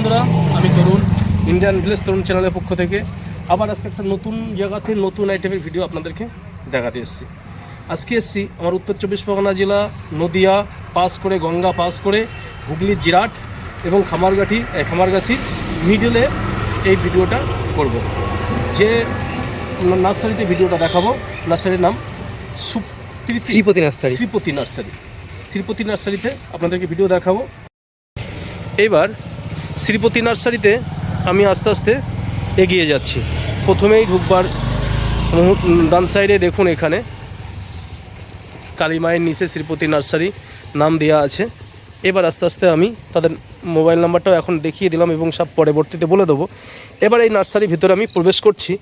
বন্ধুরা আমি তরুণ Indian village তরুণ চ্যানেলের পক্ষ থেকে। আবার আজকে একটা নতুন জায়গাতে নতুন আইটেমের ভিডিও আপনাদেরকে দেখাতে এসেছি। আজকে এসেছি আমার উত্তর চব্বিশ পরগনা জেলা নদিয়া পাস করে গঙ্গা পাস করে হুগলির জিরাট এবং খামারগাঠি এ, খামারগাছির মিডলে এই ভিডিওটা করব। যে নার্সারিতে ভিডিওটা দেখাবো নার্সারির নাম শ্রীপতি নার্সারি। শ্রীপতি নার্সারি। শ্রীপতি নার্সারিতে আপনাদেরকে ভিডিও দেখাবো। এবার শ্রীপতি নার্সারিতে আমি আস্তে আস্তে এগিয়ে যাচ্ছি। প্রথমেই ঢুকবার ডান সাইডে দেখুন এখানে। কালী মায়ের নিচে শ্রীপতি নার্সারি নাম দেওয়া আছে। এবার আস্তে আস্তে আমি তাদের মোবাইল নাম্বারটাও এখন দেখিয়ে দিলাম এবং সব পরবর্তীতে বলে দেবো। এবার এই নার্সারির ভিতরে আমি প্রবেশ করছি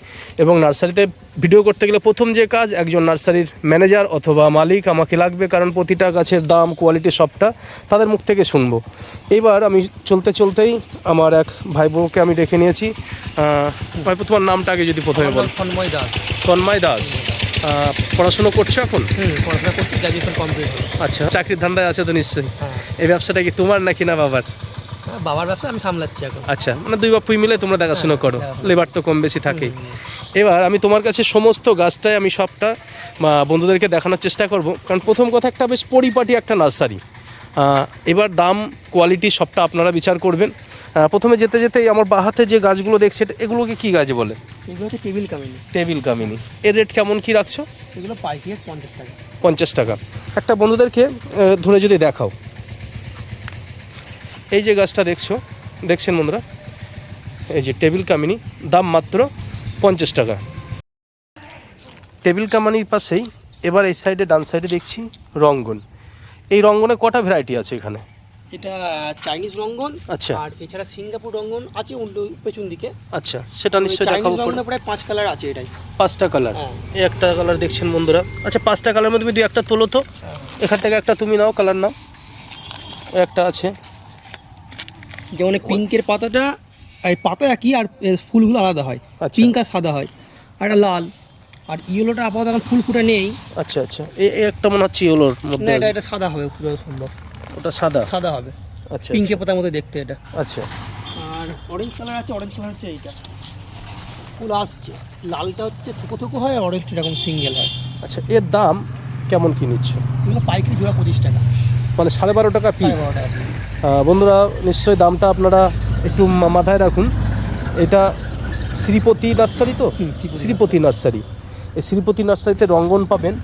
এবং নার্সারিতে ভিডিও করতে গেলে প্রথম যে কাজ একজন নার্সারির ম্যানেজার অথবা মালিক আমাকে লাগবে কারণ প্রতিটা গাছের দাম কোয়ালিটি সবটা তাদের মুখ থেকে শুনব। এবার আমি চলতে চলতেই আমার এক ভাইবোকে আমি ডেকে নিয়েছি। ভাইপো তোমার নামটা আগে যদি প্রথমে বল। সন্ময় দাস। তন্ময় দাস। পড়াশুনো করছ এখন? পড়াশোনা করছি গ্র্যাজুয়েশন কমপ্লিট আচ্ছা চাকরির ধান্দায় আছে তো নিশ্চয়ই। হ্যাঁ। এই ব্যবসাটা কি তোমার নাকি না বাবার? বাবার ব্যবসা আমি সামলাচ্ছি এখন। আচ্ছা মানে দুই বাপুই মিলে তোমরা দেখাশোনা হ্যাঁ, করো লেবার তো কম বেশি থাকেই এবার আমি তোমার কাছে সমস্ত গাছটাই আমি সবটা বন্ধুদেরকে দেখানোর চেষ্টা করব। কারণ প্রথম কথা একটা বেশ পরিপাটি একটা নার্সারি। এবার দাম কোয়ালিটি সবটা আপনারা বিচার করবেন। প্রথমে যেতে যেতেই আমার বাহাতে যে গাছগুলো দেখছে এগুলোকে কি গাছ বলে? এগুলো হচ্ছে টেবিল কামিনি। টেবিল কামিনি। এর রেট কেমন কি রাখছো? এগুলো পাইকারি পঞ্চাশ টাকা। পঞ্চাশ টাকা। একটা বন্ধুদেরকে ধরে যদি দেখাও। এই যে গাছটা দেখছ দেখছেন বন্ধুরা? এই যে টেবিল কামিনি দাম মাত্র পঞ্চাশ টাকা। টেবিল কামানির পাশেই এবার এই সাইডে ডান সাইডে দেখছি রঙ্গন। এই রঙ্গনে কটা ভ্যারাইটি আছে এখানে? এটা চাইনিজ রঙ্গন আচ্ছা। আর এছাড়া সিঙ্গাপুর রঙ্গন আছে উল্টো পেছন দিকে। আচ্ছা সেটা নিশ্চয়ই দেখাবো রঙ্গনে প্রায় পাঁচ কালার আছে এটাই। পাঁচটা কালার হ্যাঁ। এই একটা কালার দেখছেন বন্ধুরা? আচ্ছা পাঁচটা কালার মধ্যে দুই একটা তোলো তো। এখান থেকে একটা তুমি নাও কালার নাও। একটা আছে। যেমন পিঙ্কের পাতাটা এই পাতা একই আর ফুলগুলো আলাদা হয়। আচ্ছা। পিঙ্ক আর সাদা হয়। আর একটা লাল। আর ইয়েলোটা আপাতত এখন ফুল ফুটে নেই। আচ্ছা আচ্ছা। এই একটা মনে হচ্ছে ইয়েলোর মধ্যে এটা এটা সাদা হবে খুব সম্ভব ওটা সাদা? সাদা হবে। আচ্ছা পিঙ্কের পাতার মতো দেখতে এটা। আচ্ছা। আর অরেঞ্জ কালার আছে অরেঞ্জ কালার হচ্ছে এইটা। ফুল আসছে। লালটা হচ্ছে থোকো থোকো হয় আর অরেঞ্জটা এরকম সিঙ্গেল হয়। আচ্ছা এর দাম কেমন কি নিচ্ছ? এগুলো পাইকারি জোড়া পঁচিশ টাকা। মানে সাড়ে বারো টাকা পিস। বন্ধুরা নিশ্চয়ই দামটা আপনারা একটু মাথায় রাখুন। এটা শ্রীপতি নার্সারি তো? শ্রীপতি নার্সারি। এই শ্রীপতি নার্সারিতে রঙ্গন পাবেন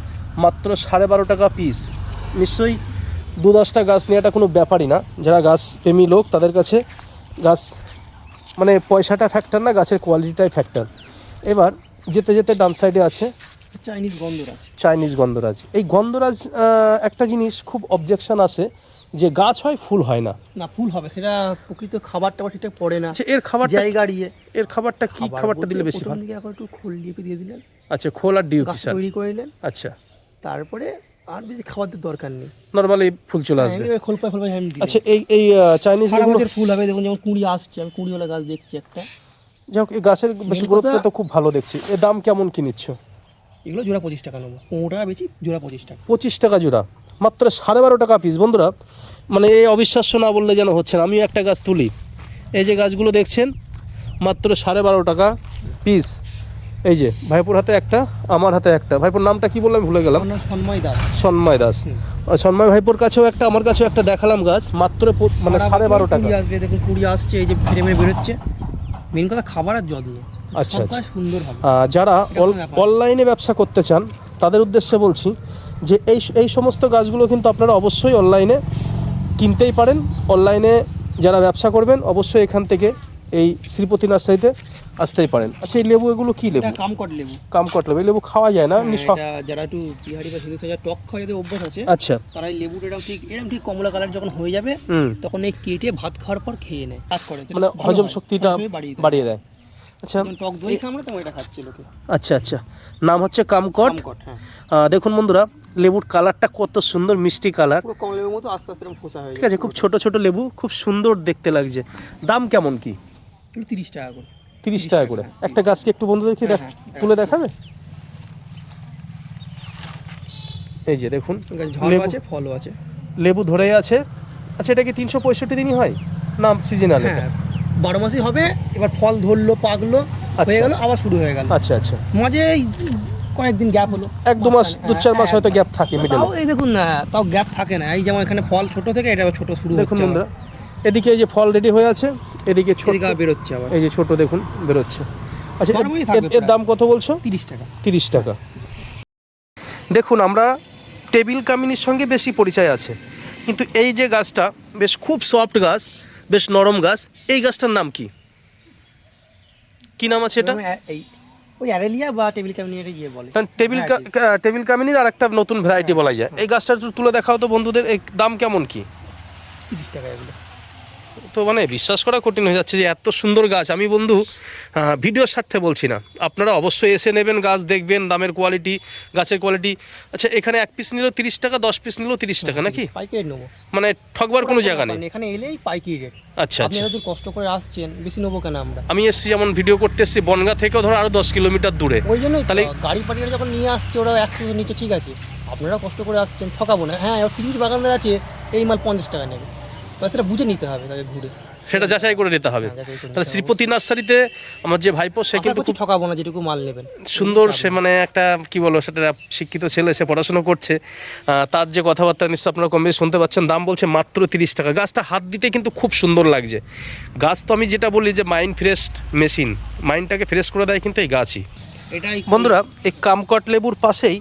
মাত্র সাড়ে বারো টাকা পিস নিশ্চয়ই দু দশটা গাছ নেওয়াটা কোনো ব্যাপারই না। যারা গাছ প্রেমী লোক তাদের কাছে গাছ মানে পয়সাটা ফ্যাক্টর না গাছের কোয়ালিটিটাই ফ্যাক্টর এবার যেতে যেতে ডান সাইডে আছে চাইনিজ গন্ধরাজ। চাইনিজ গন্ধরাজ। এই গন্ধরাজ একটা জিনিস খুব অবজেকশন আছে যে গাছ হয় ফুল হয় না। না ফুল হবে সেটা প্রকৃত খাবার টাবার ঠিকঠাক পড়ে না। আচ্ছা এর খাবার জায়গা ইয়ে এর খাবারটা কি খাবারটা দিলে বেশি ভালো এখন একটু খোল দিয়ে দিয়ে দিলেন। আচ্ছা খোল আর কিষান তৈরি করে নিলেন। আচ্ছা। তারপরে আর বেশি খাবার দরকার নেই। নর্মালি ফুল চলে হ্যাঁ, আসবে। খোল পায় খোল পায় হ্যান্ড আচ্ছা এই এই চাইনিজ এগুলো ফুল হবে দেখুন যেমন কুড়ি আসছে আমি কুড়িওয়ালা গাছ দেখছি একটা। যাই হোক এই গাছের বেশি গুরুত্ব তো খুব ভালো দেখছি। এর দাম কেমন কি নিচ্ছ? এগুলো জোড়া পঁচিশ টাকা নেব। পনেরো টাকা বেশি জোড়া পঁচিশ টাকা। পঁচিশ টাকা জোড়া। মাত্র সাড়ে বারো টাকা পিস বন্ধুরা মানে এই অবিশ্বাস্য না বললে যেন হচ্ছে না। আমিও একটা গাছ তুলি। এই যে গাছগুলো দেখছেন মাত্র সাড়ে বারো টাকা পিস এই যে ভাইপুর হাতে একটা আমার হাতে একটা। ভাইপুর নামটা কি বললাম? ভুলে গেলাম। সন্ময় দাস। সন্ময় দাস। সন্ময় ভাইপোর কাছেও একটা আমার কাছেও একটা দেখালাম গাছ মাত্র মানে সাড়ে বারো টাকা। আসবে দেখুন কুড়ি আসছে এই যে ফ্রেমে বেরোচ্ছে। মেন কথা খাবার আর যত্ন। আচ্ছা, আচ্ছা। সুন্দর যারা অনলাইনে ব্যবসা করতে চান তাদের উদ্দেশ্যে বলছি যে এই এই সমস্ত গাছগুলো কিন্তু আপনারা অবশ্যই অনলাইনে কিনতেই পারেন। অনলাইনে যারা ব্যবসা করবেন অবশ্যই এখান থেকে এই শ্রীপতি নার্সারিতে আসতেই পারেন। আচ্ছা এই লেবু এগুলো কি লেবু? কামকট লেবু। কামকট লেবু। এই লেবু খাওয়া যায় না? এমনি সব যারা একটু বিহারি বা হিন্দু যারা টক খাওয়া যাদের অভ্যাস আছে আচ্ছা। তারা এই লেবুটা এরকম ঠিক এরকম ঠিক কমলা কালার যখন হয়ে যাবে তখন এই কেটে ভাত খাওয়ার পর খেয়ে নেয়। কাজ করে। মানে হজম শক্তিটা বাড়িয়ে দেয়। আচ্ছা। যেমন টক দই খাই আমরা এটা খাচ্ছে লোকে। আচ্ছা আচ্ছা। নাম হচ্ছে কামকট। হ্যাঁ। দেখুন বন্ধুরা লেবুর কালারটা কত সুন্দর মিষ্টি কালার। পুরো কমলা লেবুর মতো আস্তে আস্তে খোসা হয়ে ঠিক আছে খুব ছোট ছোট লেবু খুব সুন্দর দেখতে লাগছে। দাম কেমন কি? তিরিশ টাকা করে। তিরিশ টাকা করে। একটা গাছকে একটু বন্ধুদেরকে দেখ হ্যাঁ, হ্যাঁ, তুলে দেখাবে? এই যে দেখুন লেবু- আছে ফলও আছে। লেবু ধরে আছে। আচ্ছা এটা কি তিনশো পঁয়ষট্টি দিনই হয়? না সিজনাল হ্যাঁ বারো মাসই হবে এবার ফল ধরলো পাকলো আচ্ছা। হয়ে গেল আবার শুরু হয়ে গেল। আচ্ছা আচ্ছা। মাঝে কয়েকদিন গ্যাপ হলো। এক দু মাস দু চার মাস হ্যাঁ, হয়তো গ্যাপ থাকে মিডলে এই দেখুন না তাও গ্যাপ থাকে না। এই যেমন এখানে ফল ছোট থেকে এটা আবার ছোট শুরু দেখুন বন্ধুরা এদিকে এই যে ফল রেডি হয়ে আছে এদিকে ছোট বেরোচ্ছে আবার। এই যে ছোট দেখুন বেরোচ্ছে। আচ্ছা এর-। দাম কত বলছো? তিরিশ টাকা। তিরিশ টাকা। দেখুন আমরা টেবিল কামিনীর সঙ্গে বেশি পরিচয় আছে। কিন্তু এই যে গাছটা বেশ খুব সফট গাছ বেশ নরম গাছ। এই গাছটার নাম কি? কি নাম আছে এটা? ওই অ্যারেলিয়া বা টেবিল ক্যামিনিয়ার গিয়ে বলে। টেবিল টেবিল ক্যামিনির আর একটা নতুন ভ্যারাইটি বলা যায়। এই গাছটা তুলে দেখাও তো বন্ধুদের এই দাম কেমন কি? তিরিশ টাকা এগুলো। তো মানে বিশ্বাস করা কঠিন হয়ে যাচ্ছে যে এত সুন্দর গাছ। আমি বন্ধু ভিডিওর স্বার্থে বলছি না। আপনারা অবশ্যই এসে নেবেন গাছ দেখবেন দামের কোয়ালিটি গাছের কোয়ালিটি আচ্ছা এখানে এক পিস নিলেও তিরিশ টাকা দশ পিস নিলেও তিরিশ টাকা নাকি? পাইকারি নেব। মানে ঠকবার কোনো জায়গা নেই। এখানে এলেই পাইকারি রেট আচ্ছা আপনি আচ্ছা। এত কষ্ট করে আসছেন বেশি নেব কেন আমরা? আমি এসছি যেমন ভিডিও করতে এসছি বনগা থেকেও ধরো আরও দশ কিলোমিটার দূরে। ওই জন্যই তাহলে- গাড়ি পাটিরা যখন নিয়ে আসছে ওরা একশো নিচে ঠিক আছে আপনারা কষ্ট করে আসছেন ঠকাবো না। হ্যাঁ কিছু কিছু বাগানদার আছে এই মাল পঞ্চাশ টাকা নেবে। সেটা বুঝে নিতে হবে তাকে ঘুরে। সেটা যাচাই করে নিতে হবে। হ্যাঁ, তাহলে শ্রীপতি নার্সারিতে আমার যে ভাইপো সে কিন্তু খুব ঠকাবো না যেটুকু মাল নেবেন। সুন্দর সে মানে একটা কি বলব সেটা শিক্ষিত ছেলে সে পড়াশোনা করছে। তার যে কথাবার্তা নিশ্চয় আপনারা কম বেশি শুনতে পাচ্ছেন দাম বলছে মাত্র তিরিশ টাকা। গাছটা হাত দিতে কিন্তু খুব সুন্দর লাগছে। গাছ তো আমি যেটা বলি যে মাইন্ড ফ্রেশ মেশিন মাইন্ডটাকে ফ্রেশ করে দেয় কিন্তু এই গাছই। এটাই বন্ধুরা এই কামকট লেবুর পাশেই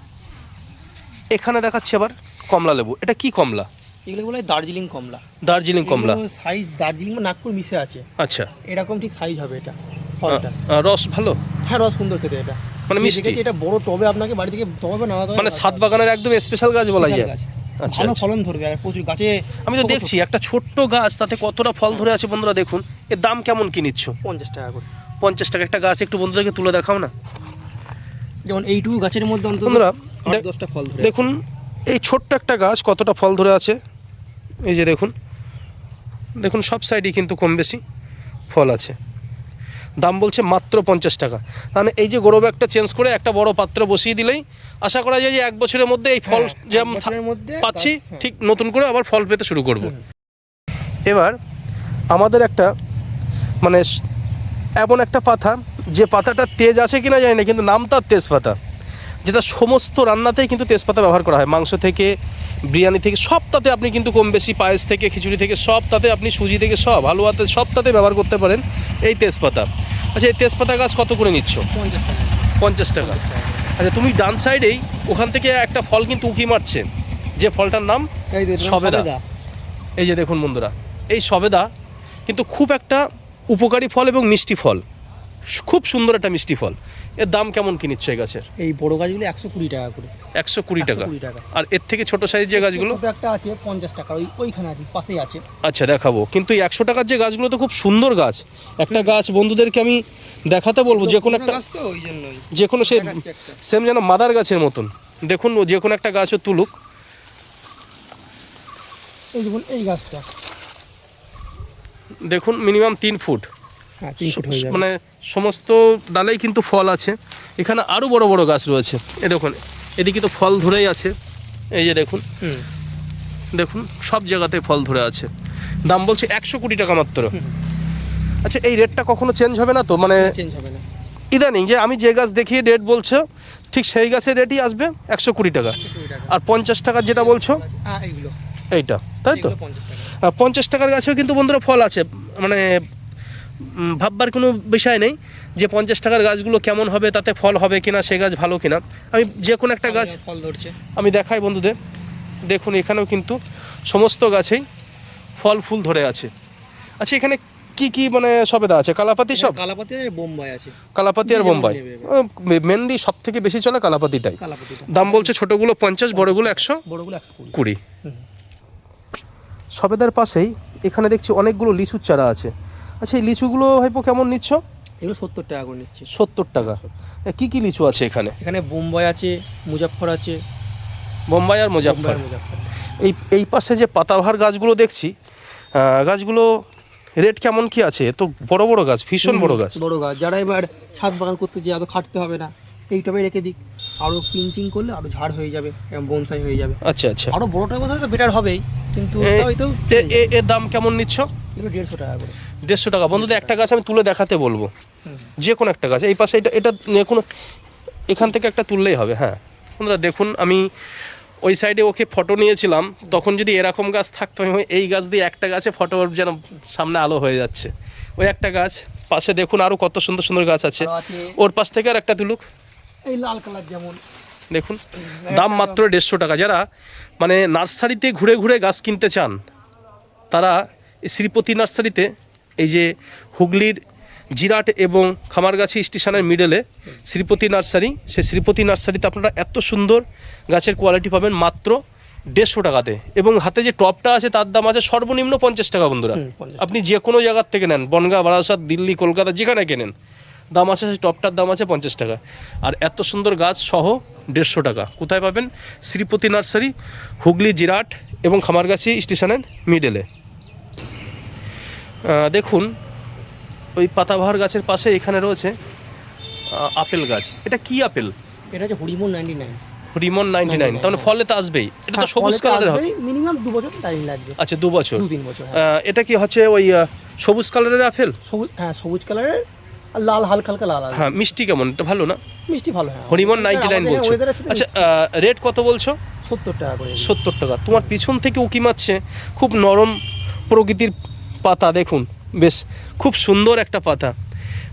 এখানে দেখাচ্ছি আবার কমলা লেবু। এটা কি কমলা? এগুলো বলে দার্জিলিং কমলা। দার্জিলিং কমলা। সাইজ দার্জিলিং বা নাগপুর মিশে আছে। আচ্ছা। এরকম ঠিক সাইজ হবে এটা ফলটা। রস ভালো? হ্যাঁ রস সুন্দর খেতে এটা। মানে মিষ্টি? এটা বড় টবে আপনাকে বাড়ি থেকে টবে নানা মানে ছাদ বাগানের একদম স্পেশাল গাছ বলা যায়। আচ্ছা, আচ্ছা। ফলন ধরবে আর প্রচুর গাছে আমি তো দেখছি একটা ছোট্ট গাছ তাতে কতটা ফল ধরে আছে বন্ধুরা দেখুন। এর দাম কেমন কি নিচ্ছ? পঞ্চাশ টাকা করে। পঞ্চাশ টাকা একটা গাছ একটু বন্ধুদেরকে তুলে দেখাও না। যেমন এইটুকু গাছের মধ্যে বন্ধুরা দশটা ফল ধরে দেখুন এই ছোট্ট একটা গাছ কতটা ফল ধরে আছে? এই যে দেখুন দেখুন সব সাইডেই কিন্তু কম বেশি ফল আছে। দাম বলছে মাত্র পঞ্চাশ টাকা। মানে এই যে গরো ব্যাগটা চেঞ্জ করে একটা বড় পাত্র বসিয়ে দিলেই আশা করা যায় যে এক বছরের মধ্যে এই ফল হ্যাঁ, যেমন মধ্যে পাচ্ছি হ্যাঁ। ঠিক নতুন করে আবার ফল পেতে শুরু করব। এবার আমাদের একটা মানে এমন একটা পাতা যে পাতাটা তেজ আছে কিনা জানি না কিন্তু নাম তার তেজপাতা। যেটা সমস্ত রান্নাতেই কিন্তু তেজপাতা ব্যবহার করা হয়। মাংস থেকে বিরিয়ানি থেকে সব তাতে আপনি কিন্তু কম বেশি পায়েস থেকে খিচুড়ি থেকে সব তাতে আপনি সুজি থেকে সব হালুয়াতে সব তাতে ব্যবহার করতে পারেন এই তেজপাতা। আচ্ছা এই তেজপাতা গাছ কত করে নিচ্ছ? পঞ্চাশ টাকা। আচ্ছা তুমি ডান সাইডেই ওখান থেকে একটা ফল কিন্তু উঁকি মারছে। যে ফলটার নাম। সবেদা। এই যে দেখুন বন্ধুরা এই সবেদা কিন্তু খুব একটা উপকারী ফল এবং মিষ্টি ফল। খুব সুন্দর একটা মিষ্টি ফল। এর দাম কেমন কি নিচ্ছে এই গাছের? এই বড় গাছগুলো একশো কুড়ি টাকা করে। একশো কুড়ি টাকা। 120 টাকা। আর এর থেকে ছোট সাইজ যে গাছগুলো? একটা আছে পঞ্চাশ টাকা। ওই ওইখানে আছে পাশেই আছে। আচ্ছা দেখাবো। কিন্তু একশো টাকার যে গাছগুলো তো খুব সুন্দর গাছ। একটা গাছ বন্ধুদেরকে আমি দেখাতে বলব যে কোনো একটা গাছ তো ওই জন্যই। যে কোনো সে সেম যেন মাদার গাছের মতন। দেখুন যে কোনো একটা গাছও তুলুক। এই যেমন এই গাছটা। দেখুন মিনিমাম তিন ফুট। হ্যাঁ মানে সমস্ত ডালেই কিন্তু ফল আছে। এখানে আরও বড় বড় গাছ রয়েছে। এ দেখুন এদিকে তো ফল ধরেই আছে। এই যে দেখুন। দেখুন সব জায়গাতে ফল ধরে আছে। দাম বলছে একশো কোটি টাকা মাত্র। আচ্ছা এই রেটটা কখনো চেঞ্জ হবে না তো? মানে চেঞ্জ হবে না। ইদানিং যে আমি যে গাছ দেখিয়ে রেট বলছো ঠিক সেই গাছের রেটই আসবে একশো কুড়ি টাকা। আর পঞ্চাশ টাকার যেটা বলছো হ্যাঁ এইটা তাই তো? পঞ্চাশ টাকা। টাকার গাছেও কিন্তু বন্ধুরা ফল আছে। মানে ভাববার কোনো বিষয় নেই যে পঞ্চাশ টাকার গাছগুলো কেমন হবে তাতে ফল হবে কিনা সে গাছ ভালো কিনা। আমি যে কোনো একটা গাছ ফল ধরছে। আমি দেখাই বন্ধুদের। দেখুন এখানেও কিন্তু সমস্ত গাছেই ফল ফুল ধরে আছে। আচ্ছা এখানে কি কি মানে সবেদা আছে? কালাপাতি সব? কালাপাতি আর বোম্বাই আছে। কালাপাতি আর বোম্বাই মেনলি সব থেকে বেশি চলে কালাপাতিটাই। দাম বলছে ছোটোগুলো পঞ্চাশ বড়গুলো একশো। বড়গুলো একশো কুড়ি। কুড়ি। সবেদার পাশেই এখানে দেখছি অনেকগুলো লিচুর চারা আছে। আচ্ছা এই লিচুগুলো ভাইপো কেমন নিচ্ছ? এগুলো সত্তর টাকা করে নিচ্ছে। সত্তর টাকা। কি কি লিচু আছে এখানে? এখানে বোম্বাই আছে মুজাফর আছে। বোম্বাই আর মুজাফর এই এই পাশে যে পাতাবাহার গাছগুলো দেখছি গাছগুলো রেট কেমন কি আছে? তো বড় বড় গাছ ভীষণ বড় গাছ। বড় গাছ। যারা এবার ছাদ বাগান করতে যে এত খাটতে হবে না। এই টবে রেখে দিক। আরও পিঞ্চিং করলে আরও ঝাড় হয়ে যাবে এবং বনসাই হয়ে যাবে। আচ্ছা আচ্ছা। আরও বড় টবে তো বেটার হবেই কিন্তু এর দাম কেমন নিচ্ছ? এগুলো দেড়শো টাকা করে। দেড়শো টাকা। বন্ধুদের একটা গাছ আমি তুলে দেখাতে বলব। যে কোনো একটা গাছ। এই পাশে এটা এটা কোনো এখান থেকে একটা তুললেই হবে হ্যাঁ। বন্ধুরা দেখুন আমি ওই সাইডে ওকে ফটো নিয়েছিলাম। তখন যদি এরকম গাছ থাকতো আমি এই গাছ দিয়ে একটা গাছে ফটো যেন সামনে আলো হয়ে যাচ্ছে। ওই একটা গাছ পাশে দেখুন আরও কত সুন্দর সুন্দর গাছ আছে। ওর পাশ থেকে আর একটা তুলুক। এই লাল কালার যেমন। দেখুন দাম মাত্র দেড়শো টাকা। যারা মানে নার্সারিতে ঘুরে ঘুরে গাছ কিনতে চান তারা শ্রীপতি নার্সারিতে এই যে হুগলির জিরাট এবং খামারগাছি স্টেশনের মিডলে শ্রীপতি নার্সারি সেই শ্রীপতি নার্সারিতে আপনারা এত সুন্দর গাছের কোয়ালিটি পাবেন মাত্র দেড়শো টাকাতে। এবং হাতে যে টপটা আছে তার দাম আছে সর্বনিম্ন পঞ্চাশ টাকা বন্ধুরা। হুম, 50 আপনি যে কোনো জায়গার থেকে নেন বনগা বারাসাত দিল্লি কলকাতা যেখানে কেনেন দাম আছে সেই টপটার দাম আছে পঞ্চাশ টাকা। আর এত সুন্দর গাছ সহ দেড়শো টাকা। কোথায় পাবেন? শ্রীপতি নার্সারি হুগলি জিরাট এবং খামারগাছি স্টেশনের মিডলে দেখুন ওই পাতাবাহার গাছের পাশে এখানে রয়েছে আপেল গাছ। এটা কি আপেল? এটা হচ্ছে Hariman ninety nine. Hariman ninety nine তার মানে ফলে তো আসবেই। এটা তো সবুজ কালারের হবে। মিনিমাম দু বছর টাইম লাগবে। আচ্ছা দু বছর। দু তিন বছর হ্যাঁ। এটা কি হচ্ছে ওই সবুজ কালারের আপেল? সবুজ হ্যাঁ সবুজ কালারের আর লাল হালকা হালকা লাল হ্যাঁ মিষ্টি কেমন? এটা ভালো না? মিষ্টি ভালো হ্যাঁ। হরিমন নাইনটি নাইন বলছো। আচ্ছা রেট কত বলছো? সত্তর টাকা করে। সত্তর টাকা। তোমার পিছন থেকে উকি মারছে খুব নরম প্রকৃতির পাতা দেখুন বেশ খুব সুন্দর একটা পাতা।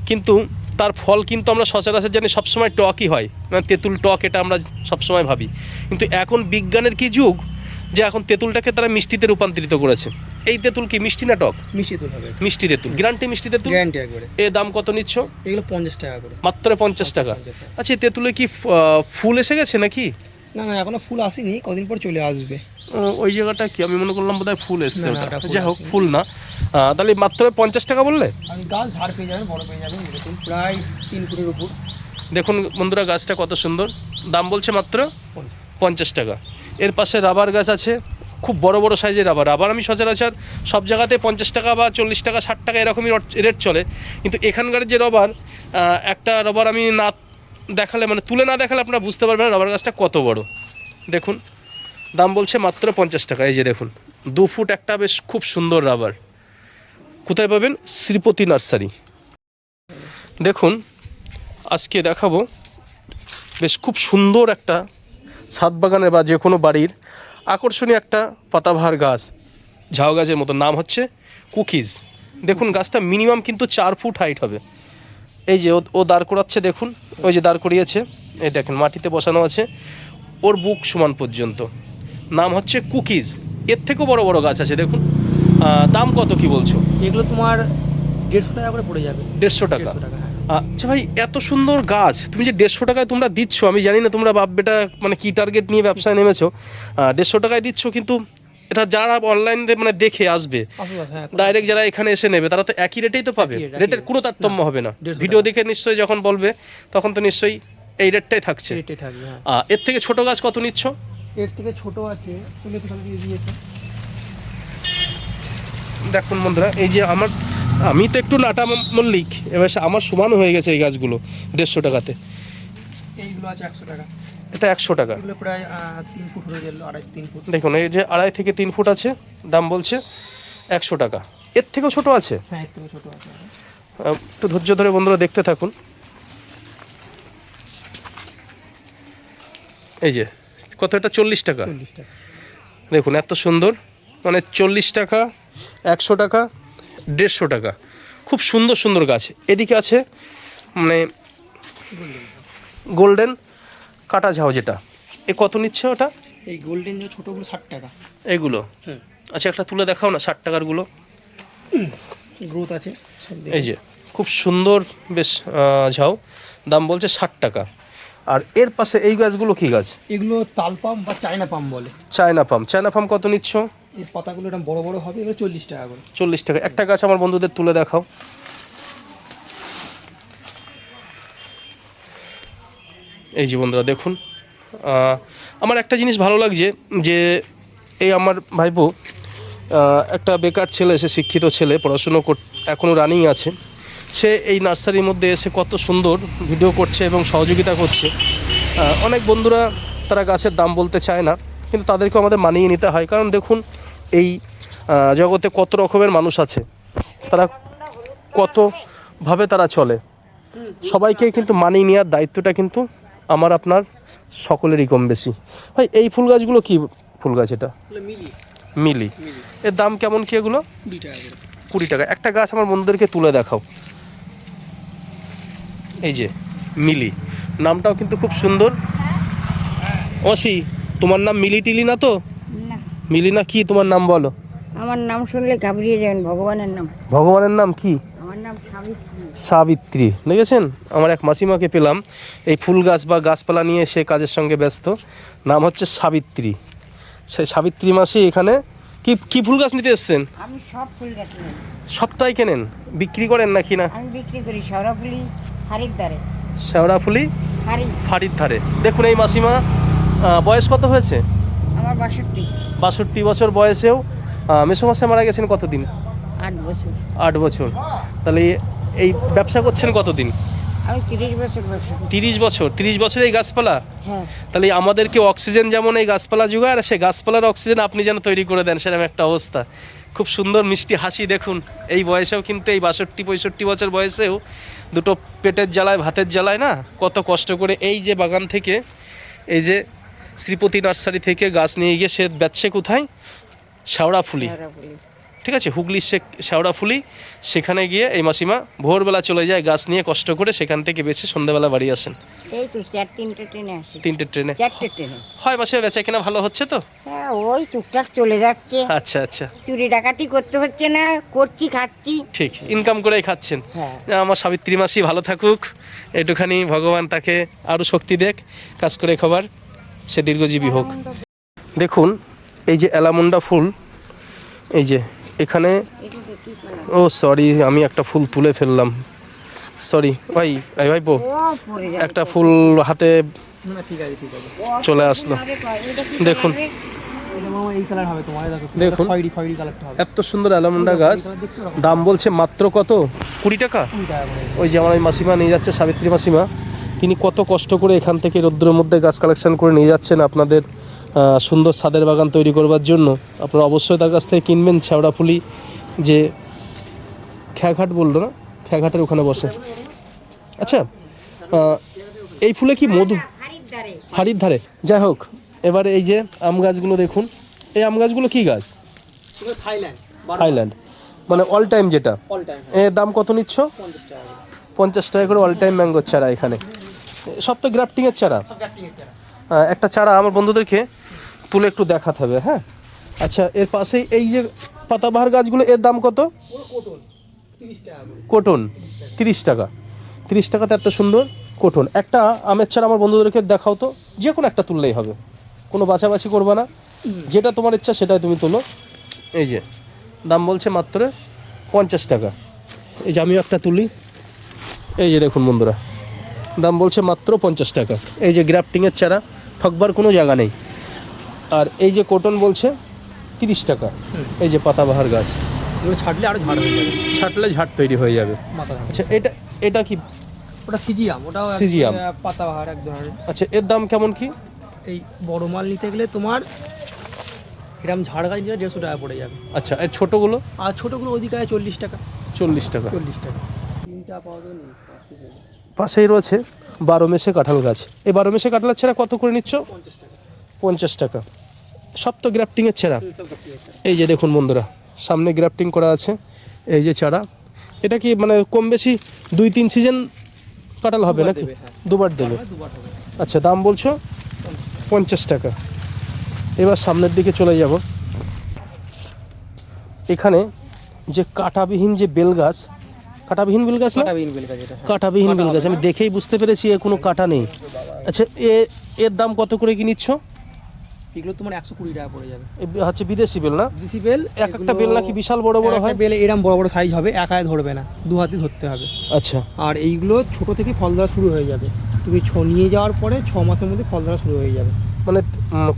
কিন্তু তার ফল কিন্তু আমরা সচরাচর জানি সবসময় টকই হয়। মানে তেঁতুল টক এটা আমরা সবসময় ভাবি। কিন্তু এখন বিজ্ঞানের কি যুগ যে এখন তেঁতুলটাকে তারা মিষ্টিতে রূপান্তরিত করেছে? এই তেঁতুল কি মিষ্টি না টক? মিষ্টি তো হবে। মিষ্টি তেঁতুল। গ্যারান্টি মিষ্টি তেঁতুল? গ্যারান্টি একবারে। দাম কত নিচ্ছ? এগুলো পঞ্চাশ টাকা করে। মাত্র পঞ্চাশ টাকা। 50 আচ্ছা তেঁতুলে কি ফুল এসে গেছে নাকি? না না এখনও ফুল আসেনি কদিন পর চলে আসবে। ওই জায়গাটা কি? আমি মনে করলাম বোধহয় ফুল এসছে ওটা। যাই হোক ফুল না। তাহলে মাত্র পঞ্চাশ টাকা বললে? গাছ ঝাড় পেয়ে যাবেন বড় পেয়ে যাবেন এরকম প্রায় তিন ফুটের উপর। দেখুন বন্ধুরা গাছটা কত সুন্দর। দাম বলছে মাত্র পঞ্চাশ। টাকা। এর পাশে রাবার গাছ আছে খুব বড় বড় সাইজের রাবার। রাবার আমি সচরাচর সব জায়গাতে পঞ্চাশ টাকা বা চল্লিশ টাকা ষাট টাকা এরকমই রেট চলে। কিন্তু এখানকার যে রবার একটা রবার আমি না দেখালে মানে তুলে না দেখালে আপনারা বুঝতে পারবেন রবার গাছটা কত বড়। দেখুন দাম বলছে মাত্র পঞ্চাশ টাকা। এই যে দেখুন, দু ফুট একটা বেশ খুব সুন্দর রাবার। কোথায় পাবেন? শ্রীপতি নার্সারি। দেখুন, আজকে দেখাবো বেশ খুব সুন্দর একটা ছাদ বাগানের বা যে কোনো বাড়ির আকর্ষণীয় একটা পাতাবাহার গাছ, ঝাউ গাছের মতো। নাম হচ্ছে কুকিজ। দেখুন, গাছটা মিনিমাম কিন্তু চার ফুট হাইট হবে। এই যে ও দাঁড় করাচ্ছে, দেখুন, ওই যে দাঁড় করিয়েছে। এই দেখেন, মাটিতে বসানো আছে। ওর বুক সমান পর্যন্ত। নাম হচ্ছে কুকিজ। এর থেকেও বড় বড় গাছ আছে দেখুন। দাম কত কি বলছো? এগুলো তোমার দেড়শো টাকা করে পড়ে যাবে। দেড়শো টাকা। হ্যাঁ। আচ্ছা ভাই এত সুন্দর গাছ তুমি যে দেড়শো টাকায় তোমরা দিচ্ছ আমি জানি না তোমরা বাপ বেটা মানে কি টার্গেট নিয়ে ব্যবসায় নেমেছো। দেড়শো টাকায় দিচ্ছ কিন্তু এটা যারা অনলাইন মানে দেখে আসবে আসবে, হ্যাঁ ডাইরেক্ট যারা এখানে এসে নেবে তারা তো একই রেটেই তো পাবে। রেটের কোনো তারতম্য হবে না। ভিডিও দেখে নিশ্চয়ই যখন বলবে তখন তো নিশ্চয়ই এই রেটটাই থাকছে। হ্যাঁ। এর থেকে ছোট গাছ কত নিচ্ছ? এর থেকে ছোট আছে তুমি সামনে দিয়ে দিয়েছ। দেখুন বন্ধুরা এই যে আমার আমি তো একটু নাটা মল্লিক এবার আমার সমান হয়ে গেছে এই গাছগুলো দেড়শো টাকাতে। এইগুলো আছে একশো টাকা। এটা একশো টাকা। প্রায় তিন ফুট হয়ে গেল আড়াই তিন ফুট। দেখুন এই যে আড়াই থেকে তিন ফুট আছে দাম বলছে একশো টাকা। এর থেকেও ছোট আছে। হ্যাঁ এর থেকে ছোট আছে। একটু ধৈর্য ধরে বন্ধুরা দেখতে থাকুন। এই যে কত এটা? চল্লিশ টাকা। দেখুন এত সুন্দর। মানে চল্লিশ টাকা একশো টাকা দেড়শো টাকা। খুব সুন্দর সুন্দর গাছ। এদিকে আছে মানে গোল্ডেন কাটা ঝাউ যেটা। এ কত নিচ্ছে ওটা? এই গোল্ডেন যে ছোটোগুলো ষাট টাকা। এগুলো? আচ্ছা একটা তুলে দেখাও না ষাট টাকারগুলো গ্রোথ আছে এই যে খুব সুন্দর বেশ ঝাউ। দাম বলছে ষাট টাকা। আর এর পাশে এই গাছগুলো কি গাছ? এগুলো তাল পাম বা চায়না পাম বলে। চায়না পাম। চায়না পাম কত নিচ্ছ? এর পাতাগুলো এরকম বড় বড় হবে এগুলো চল্লিশ টাকা করে। চল্লিশ টাকা। একটা গাছ আমার বন্ধুদের তুলে দেখাও। এই যে বন্ধুরা দেখুন। আমার একটা জিনিস ভালো লাগছে যে এই আমার ভাইপো একটা বেকার ছেলে সে শিক্ষিত ছেলে পড়াশুনো কর এখনও রানিং আছে। সে এই নার্সারির মধ্যে এসে কত সুন্দর ভিডিও করছে এবং সহযোগিতা করছে। অনেক বন্ধুরা তারা গাছের দাম বলতে চায় না কিন্তু তাদেরকে আমাদের মানিয়ে নিতে হয়। কারণ দেখুন এই জগতে কত রকমের মানুষ আছে। তারা কতভাবে তারা চলে। সবাইকে কিন্তু মানিয়ে নেওয়ার দায়িত্বটা কিন্তু আমার আপনার সকলেরই কম বেশি। ভাই এই ফুল গাছগুলো কি ফুল গাছ এটা? মিলি। এর দাম কেমন কি এগুলো? কুড়ি টাকা। একটা গাছ আমার বন্ধুদেরকে তুলে দেখাও। এই যে মিলি। নামটাও কিন্তু খুব সুন্দর। অসি তোমার নাম মিলি টিলি না তো? মিলি না কি? তোমার নাম বলো। আমার নাম শুনলে ঘাবড়িয়ে যাবেন ভগবানের নাম। ভগবানের নাম কি? আমার নাম সাবিত্রী। দেখেছেন? আমার এক মাসিমাকে পেলাম। এই ফুল গাছ বা গাছপালা নিয়ে সে কাজের সঙ্গে ব্যস্ত। নাম হচ্ছে সাবিত্রী। সেই সাবিত্রী মাসি এখানে কি কি ফুল গাছ নিতে এসছেন? আমি সব ফুল গাছ নেই। সপ্তাহে কেনেন? বিক্রি করেন নাকি না? আমি বিক্রি করি সরাফুলি হাড়ির দ্বারে শ্যাওড়া ফুলি হাড়ি ধারে। দেখুন এই মাসিমা বয়স কত হয়েছে? আমার বাষট্টি। বাষট্টি বছর বয়সেও মেসোমশাই মারা গেছেন কতদিন? আট বছর। আট বছর। তাহলে এই ব্যবসা করছেন কতদিন? আমি তিরিশ বছর তিরিশ বছর। তিরিশ বছর এই গাছপালা? হ্যাঁ। তাহলে আমাদেরকে অক্সিজেন যেমন এই গাছপালা যোগায় আর সেই গাছপালার অক্সিজেন আপনি যেন তৈরি করে দেন সেরকম একটা অবস্থা। খুব সুন্দর মিষ্টি হাসি দেখুন। এই বয়সেও কিন্তু এই বাষট্টি, পঁয়ষট্টি বছর বয়সেও দুটো পেটের জ্বালায়, ভাতের জ্বালায় না? কত কষ্ট করে এই যে বাগান থেকে, এই যে শ্রীপতি নার্সারি থেকে গাছ নিয়ে গিয়ে সে বেচছে কোথায়? শাওড়া ফুলি সরাফুলি ঠিক আছে? হুগলির সে শ্যাওড়া ফুলি সেখানে গিয়ে এই মাসিমা ভোরবেলা চলে যায় গাছ নিয়ে কষ্ট করে সেখান থেকে বেছে সন্ধ্যাবেলা বাড়ি আসেন। এই তো চার তিনটে ট্রেনে আসি। তিনটে ট্রেনে? চারটে ট্রেনে। হয় বাসে বেচা কেনা ভালো হচ্ছে তো? হ্যাঁ ওই টুকটাক চলে যাচ্ছে। আচ্ছা আচ্ছা। চুরি ডাকাতি করতে হচ্ছে না করছি খাচ্ছি। ঠিক ইনকাম করেই খাচ্ছেন। হ্যাঁ। আমার সাবিত্রী মাসি ভালো থাকুক একটুখানি ভগবান তাকে আরও শক্তি দেখ কাজ করে খাবার সে দীর্ঘজীবী হোক। দেখুন এই যে অ্যালামন্ডা ফুল এই যে এখানে? ও সরি আমি একটা ফুল তুলে ফেললাম। সরি ভাই, এই ভাই বো একটা ফুল হাতে চলে আসলো। দেখুন। দেখুন। এত সুন্দর অ্যালামন্ডা গাছ। দাম বলছে মাত্র কত? কুড়ি টাকা? ওই যে আমার ওই মাসিমা নিয়ে যাচ্ছে, সাবিত্রী মাসিমা। তিনি কত কষ্ট করে এখান থেকে রৌদ্রের মধ্যে গাছ কালেকশন করে নিয়ে যাচ্ছেন আপনাদের সুন্দর ছাদের বাগান তৈরি করবার জন্য আপনারা অবশ্যই তার কাছ থেকে কিনবেন ছেওড়া ফুলি যে খ্যাঘাট বলল না? খ্যাঘাটের ওখানে বসে। আচ্ছা এই ফুলে কি মধু? হাড়ির ধারে। যাই হোক এবারে এই যে আম গাছগুলো দেখুন। এই আম গাছগুলো কি গাছ? থাইল্যান্ড। মানে অল টাইম যেটা। টাইম এর দাম কত নিচ্ছ? পঞ্চাশ টাকা করে। পঞ্চাশ টাকা করে অল টাইম ম্যাঙ্গোর চারা এখানে। সব তো গ্রাফটিংয়ের চারা। একটা চারা আমার বন্ধুদেরকে তুলে একটু দেখাতে হবে হ্যাঁ? আচ্ছা এর পাশেই এই যে পাতাবাহার গাছগুলো, এর দাম কত? কোটন, তিরিশ টাকা। তিরিশ টাকাতে এত সুন্দর কোটন। একটা আমের চারা আমার বন্ধুদেরকে দেখাও তো, যে কোনো একটা তুললেই হবে। কোনো বাছাবাছি করবে না। যেটা তোমার ইচ্ছা সেটাই তুমি তোলো। এই যে, দাম বলছে মাত্র পঞ্চাশ টাকা। এই যে আমিও একটা তুলি। এই যে দেখুন বন্ধুরা, দাম বলছে মাত্র পঞ্চাশ টাকা। এই যে গ্রাফটিংয়ের চারা ঠকবার কোনো জায়গা নেই। আর এই যে কোটন বলছে তিরিশ টাকা। এই যে পাতাবাহার গাছ। এগুলো ছাড়লে আরও ঝাড় হয়ে যাবে। ছাটলে ঝাট তৈরি হয়ে যাবে। আচ্ছা এটা এটা কি? ওটা সিজিয়াম এক- সিজিয়াম। পাতাবাহার এক ধরনের। আচ্ছা এর দাম কেমন কি? এই বড় মাল নিতে গেলে তোমার এরকম ঝাড় গাছ নিলে দেড়শো টাকা পড়ে যাবে। আচ্ছা এর ছোটোগুলো? আর ছোটোগুলো ওইদিকে আছে চল্লিশ টাকা। চল্লিশ টাকা। চল্লিশ টাকা। তিনটা পাওয়া যাবে পাশেই রয়েছে বারো মেশে কাঁঠাল গাছ। এই বারো মেশে কাঁঠালের ছাড়া কত করে নিচ্ছ? পঞ্চাশ টাকা। সব তো গ্রাফটিংয়ের ছাড়া। এই যে দেখুন বন্ধুরা সামনে গ্রাফটিং করা আছে এই যে চারা। এটা কি মানে কম বেশি দুই তিন সিজন কাঁঠাল হবে নাকি? হ্যাঁ। দুবার দেবে। আচ্ছা দাম বলছো? পঞ্চাশ টাকা। এবার সামনের দিকে চলে যাব। এখানে যে কাঁটাবিহীন যে বেল গাছ কাঁটাবিহীন বিল গাছ না? কাটা বিন বেল গাছ এটা হ্যাঁ। কাঁটাবিহীন বেল গাছ আমি দেখেই বুঝতে পেরেছি এ কোনো কাঁটা নেই। আচ্ছা এ এর দাম কত করে কি নিচ্ছ? এগুলো তোমার একশো কুড়ি টাকা পড়ে যাবে। হচ্ছে বিদেশি বেল না? দেশি বেল এক একটা বেল নাকি বিশাল বড় বড় হয়? বেল এরম বড় বড় সাইজ হবে এক হাতে ধরবে না দু হাতে ধরতে হবে। আচ্ছা। আর এইগুলো ছোট থেকে ফল ধরা শুরু হয়ে যাবে। তুমি ছ নিয়ে যাওয়ার পরে ছ মাসের মধ্যে ফল ধরা শুরু হয়ে যাবে। মানে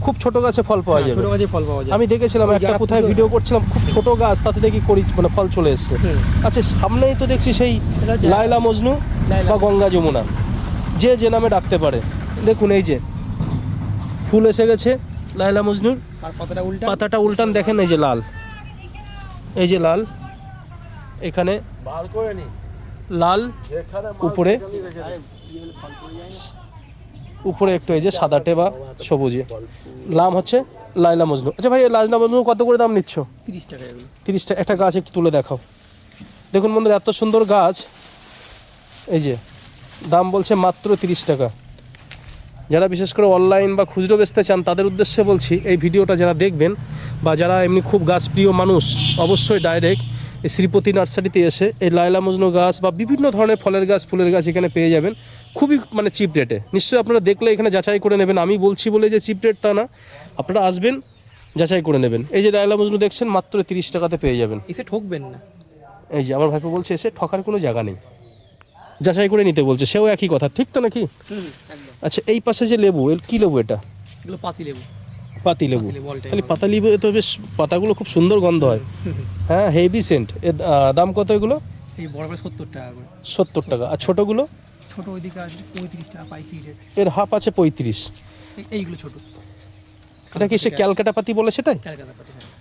খুব ছোট গাছে ফল পাওয়া হ্যাঁ, যাবে। ছোট গাছে ফল পাওয়া যায় আমি দেখেছিলাম একটা কোথায় ভিডিও করছিলাম খুব ছোট গাছ তাতে দেখি করি মানে ফল চলে এসছে। আচ্ছা সামনেই তো দেখছি সেই লাইলা মজনু লায়লা। বা গঙ্গা যমুনা। যে যে নামে ডাকতে পারে। দেখুন এই যে ফুল এসে গেছে লাইলা মজনুর। পাতাটা উল্টা পাতাটা উল্টান দেখেন এই যে লাল। এই যে লাল। এখানে লাল উপরে। উপরে একটু এই যে সাদাটে বা সবুজে। নাম হচ্ছে লাইলা মজনু। আচ্ছা ভাই লাইলা মজনু কত করে দাম নিচ্ছ? তিরিশ টাকা এগুলো তিরিশটা একটা গাছ একটু তুলে দেখাও। দেখুন বন্ধুরা এত সুন্দর গাছ। এই যে দাম বলছে মাত্র তিরিশ টাকা। যারা বিশেষ করে অনলাইন বা খুচরো বেচতে চান তাদের উদ্দেশ্যে বলছি এই ভিডিওটা যারা দেখবেন বা যারা এমনি খুব গাছ প্রিয় মানুষ অবশ্যই ডাইরেক্ট এই শ্রীপতি নার্সারিতে এসে এই লাইলা মজনু গাছ বা বিভিন্ন ধরনের ফলের গাছ ফুলের গাছ এখানে পেয়ে যাবেন। খুবই মানে চিপ রেটে নিশ্চয়ই আপনারা দেখলে এখানে যাচাই করে নেবেন। আমি বলছি বলে যে চিপ রেট তা না। আপনারা আসবেন যাচাই করে নেবেন। এই যে লাইলা মজনু দেখছেন মাত্র তিরিশ টাকাতে পেয়ে যাবেন। এসে ঠকবেন না। এই যে আমার ভাইপো বলছে এসে ঠকার কোনো জায়গা নেই। যাচাই করে নিতে বলছে সেও একই কথা। ঠিক তো নাকি? আচ্ছা এই পাশে যে লেবু এর কি লেবু এটা? এগুলো পাতি লেবু। পাতি লেবু। খালি পাতা লেবু তো বেশ পাতাগুলো খুব সুন্দর গন্ধ হয়। হ্যাঁ হেভি সেন্ট এর দাম কত এগুলো? এই বড় সত্তর টাকা সত্তর টাকা। আর ছোটোগুলো? ছোটো ওইদিকে আছে পঁয়ত্রিশ টাকা রেট এর হাফ আছে পঁয়ত্রিশ। এইগুলো ছোটো। এটা কি সে ক্যালকাটা পাতি বলে সেটাই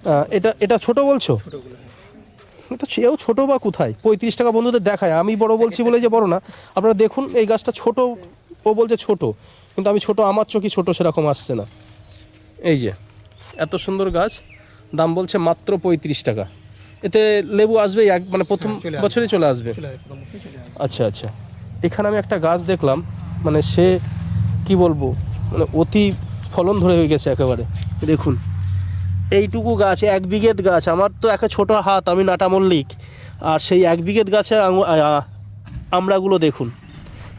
হ্যাঁ। এটা এটা ছোট বলছো? হ্যাঁ। তো সেও ছোট বা কোথায়? পঁয়ত্রিশ টাকা বন্ধুদের দেখায়। আমি বড় বলছি বলে যে বড় না। আপনারা দেখুন এই গাছটা ছোট ও বলছে ছোট। কিন্তু আমি ছোট আমার চোখে ছোট সেরকম আসছে না। এই যে এত সুন্দর গাছ দাম বলছে মাত্র পঁয়ত্রিশ টাকা। এতে লেবু আসবেই এক মানে প্রথম হ্যাঁ, আসবে। আসবে। আসবে বছরই চলে আসবে। আচ্ছা আচ্ছা। এখানে আমি একটা গাছ দেখলাম মানে সে কি বলব মানে অতি ফলন ধরে হয়ে গেছে একেবারে। দেখুন এইটুকু গাছ এক বিঘেত গাছ আমার তো একে ছোট হাত আমি নাটা মল্লিক আর সেই এক বিঘেত গাছে আঙু- আ- আ- আমড়াগুলো দেখুন।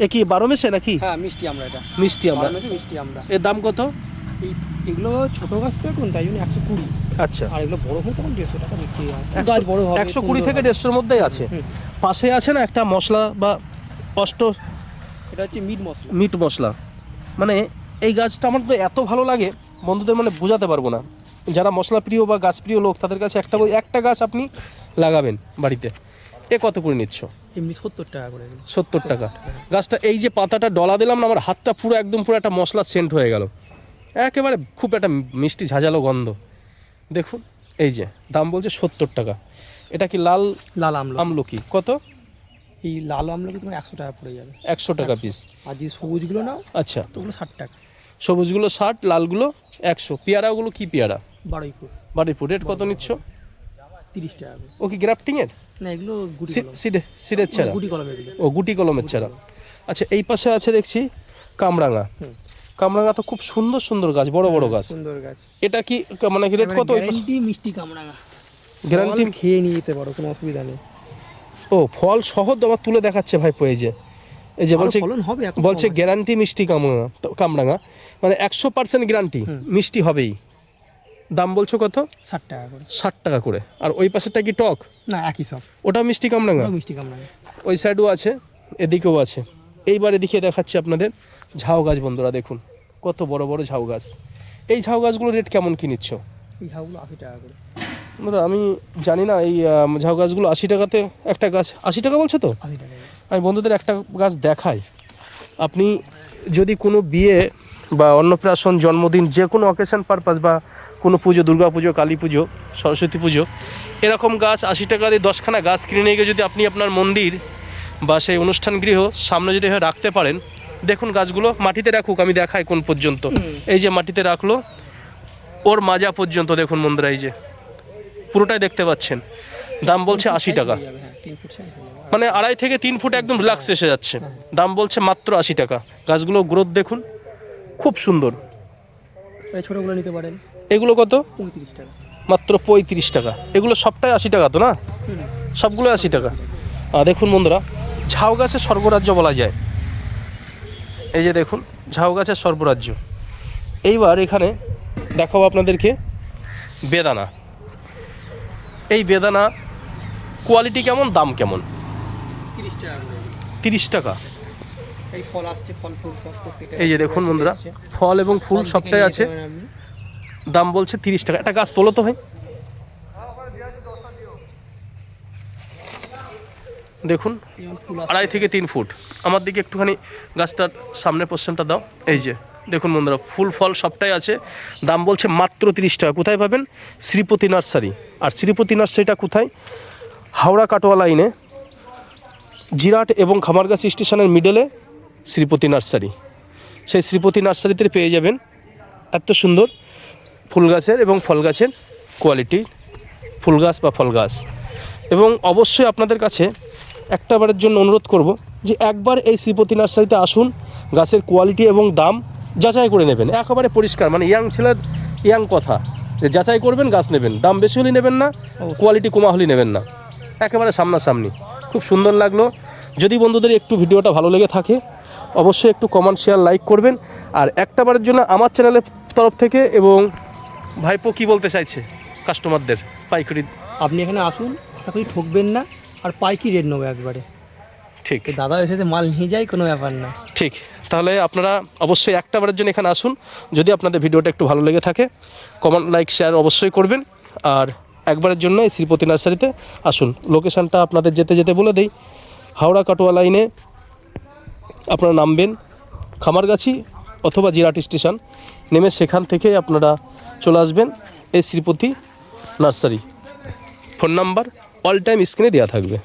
এ কি বারো মেশে নাকি? হ্যাঁ মিষ্টি আমরা এটা। মিষ্টি আমরা মিষ্টি আমরা এর দাম কত? এগুলো ছোটো গাছ তো এখন তাই জন্য একশো কুড়ি। আচ্ছা। আর এগুলো বড় হয় তখন দেড়শো টাকা বিক্রি হয়। গাছ বড় একশো কুড়ি থেকে দেড়শোর মধ্যেই আছে। পাশে আছে না একটা মশলা বা অষ্ট এটা হচ্ছে মিট মশলা। মিট মশলা। মানে এই গাছটা আমার তো এত ভালো লাগে বন্ধুদের মানে বোঝাতে পারব না। যারা মশলা প্রিয় বা গাছ প্রিয় লোক তাদের কাছে একটা একটা গাছ আপনি লাগাবেন বাড়িতে। এ কত করে নিচ্ছ? এমনি সত্তর টাকা করে সত্তর টাকা। গাছটা এই যে পাতাটা ডলা দিলাম না আমার হাতটা পুরো একদম পুরো একটা মশলা সেন্ট হয়ে গেল। একেবারে খুব একটা মিষ্টি ঝাঁঝালো গন্ধ। দেখুন এই যে দাম বলছে সত্তর টাকা। এটা কি লাল লাল আমলা আমলকি? কত? এই লাল আমলকি তোমার একশো টাকা পড়ে যাবে। একশো টাকা পিস আর যে সবুজগুলো নাও আচ্ছা। তো ওগুলো ষাট টাকা। সবুজগুলো ষাট লালগুলো একশো। পেয়ারাগুলো কি পেয়ারা? বারোই ফুট বাড়িপুর রেট কত নিচ্ছ? তিরিশ টাকা ও কি গ্রাফটিংয়ের না এগুলো সিডে সিডের চারা? গুটি কলম এগুলো। ও গুটি কলমের চারা। আচ্ছা এই পাশে আছে দেখছি কামরাঙা। কামরাঙা তো খুব সুন্দর সুন্দর গাছ বড় বড় গাছ। সুন্দর গাছ। এটা কি মানে রেট কত মিষ্টি কামরাঙা। গ্যারান্টি খেয়ে নিয়ে যেতে পারো কোনো অসুবিধা নেই। ও ফল সহ তো আমার তুলে দেখাচ্ছে ভাই এই যে। এই যে বলছে হবে বলছে গ্যারান্টি মিষ্টি তো কামরাঙা মানে একশো পার্সেন্ট গ্যারান্টি মিষ্টি হবেই। দাম বলছো কত? ষাট টাকা করে। ষাট টাকা করে। আর ওই পাশেরটা কি টক? না একই সব। ওটা মিষ্টি কামরাঙা মিষ্টি কামরাঙা ওই সাইডও আছে এদিকেও আছে। এইবার এদিকে দেখাচ্ছি আপনাদের ঝাউ গাছ বন্ধুরা দেখুন। কত বড় বড় ঝাউ গাছ। এই ঝাউ গাছগুলোর রেট কেমন কি নিচ্ছ? এই ঝাউগুলো আশি টাকা করে। বন্ধুরা আমি জানি না এই ঝাউ গাছগুলো আশি টাকাতে একটা গাছ। আশি টাকা বলছো তো। আমি বন্ধুদের একটা গাছ দেখাই। আপনি যদি কোনো বিয়ে বা অন্নপ্রাশন জন্মদিন যে কোনো অকেশন পারপাস বা কোনো পুজো দুর্গা পুজো কালী পুজো সরস্বতী পুজো এরকম গাছ আশি টাকা দিয়ে দশখানা গাছ কিনে নিয়ে গিয়ে যদি আপনি আপনার মন্দির বা সেই অনুষ্ঠান গৃহ সামনে যদি রাখতে পারেন দেখুন গাছগুলো মাটিতে রাখুক আমি দেখাই কোন পর্যন্ত। এই যে মাটিতে রাখল ওর মাজা পর্যন্ত দেখুন বন্ধুরা এই যে। পুরোটাই দেখতে পাচ্ছেন। দাম বলছে আশি টাকা। হয়ে হ্যাঁ হয়ে। মানে আড়াই থেকে তিন ফুট একদম রিল্যাক্স এসে যাচ্ছে। দাম বলছে মাত্র আশি টাকা। গাছগুলো গ্রোথ দেখুন খুব সুন্দর। ছোটোগুলো নিতে পারেন। এগুলো কত? পঁয়ত্রিশ টাকা। মাত্র পঁয়ত্রিশ টাকা। এগুলো সবটাই আশি টাকা তো না। সবগুলো আশি টাকা। আর দেখুন বন্ধুরা ঝাউ গাছের স্বর্গরাজ্য বলা যায়। এই যে দেখুন ঝাউ গাছের সর্বরাজ্য এইবার এখানে দেখাবো আপনাদেরকে বেদানা। এই বেদানা কোয়ালিটি কেমন দাম কেমন? তিরিশ টাকা এই যে দেখুন বন্ধুরা ফল এবং ফুল সবটাই আছে। দাম বলছে তিরিশ টাকা। একটা গাছ তোলো তো ভাই। দেখুন আড়াই থেকে তিন ফুট। আমার দিকে একটুখানি গাছটার সামনে পোর্শনটা দাও। এই যে দেখুন বন্ধুরা, ফুল ফল সবটাই আছে। দাম বলছে মাত্র তিরিশ টাকা। কোথায় পাবেন? শ্রীপতি নার্সারি। আর শ্রীপতি নার্সারিটা কোথায়? হাওড়া কাটোয়া লাইনে, জিরাট এবং খামারগাছি স্টেশনের মিডলে শ্রীপতি নার্সারি। সেই শ্রীপতি নার্সারিতে পেয়ে যাবেন এত সুন্দর ফুল গাছের এবং ফল গাছের কোয়ালিটি, ফুল গাছ বা ফল গাছ। এবং অবশ্যই আপনাদের কাছে একটা বারের জন্য অনুরোধ করব যে একবার এই শ্রীপতি নার্সারিতে আসুন, গাছের কোয়ালিটি এবং দাম যাচাই করে নেবেন। একেবারে পরিষ্কার মানে ইয়াং ছেলের ইয়াং কথা। যে যাচাই করবেন গাছ নেবেন। দাম বেশি হলে নেবেন না কোয়ালিটি কমা হলে নেবেন না। একেবারে সামনাসামনি। খুব সুন্দর লাগল। যদি বন্ধুদের একটু ভিডিওটা ভালো লেগে থাকে অবশ্যই একটু কমেন্ট শেয়ার লাইক করবেন। আর একটা বারের জন্য আমার চ্যানেলের তরফ থেকে এবং ভাইপো কি বলতে চাইছে কাস্টমারদের পাইকারি? আপনি এখানে আসুন আশা করি ঠকবেন না। আর পাইকি রেট নেব একবারে। ঠিক। দাদা এসেছে মাল নিয়ে যায় কোনো ব্যাপার না। ঠিক। তাহলে আপনারা অবশ্যই একটা বারের জন্য এখানে আসুন। যদি আপনাদের ভিডিওটা একটু ভালো লেগে থাকে কমেন্ট লাইক শেয়ার অবশ্যই করবেন। আর একবারের জন্য এই শ্রীপতি নার্সারিতে আসুন। লোকেশানটা আপনাদের যেতে যেতে বলে দেই। হাওড়া কাটোয়া লাইনে আপনারা নামবেন খামারগাছি অথবা জিরাট স্টেশন। নেমে সেখান থেকে আপনারা চলে আসবেন এই Sripati nursery. Phone number all time স্ক্রিনে দেওয়া থাকবে।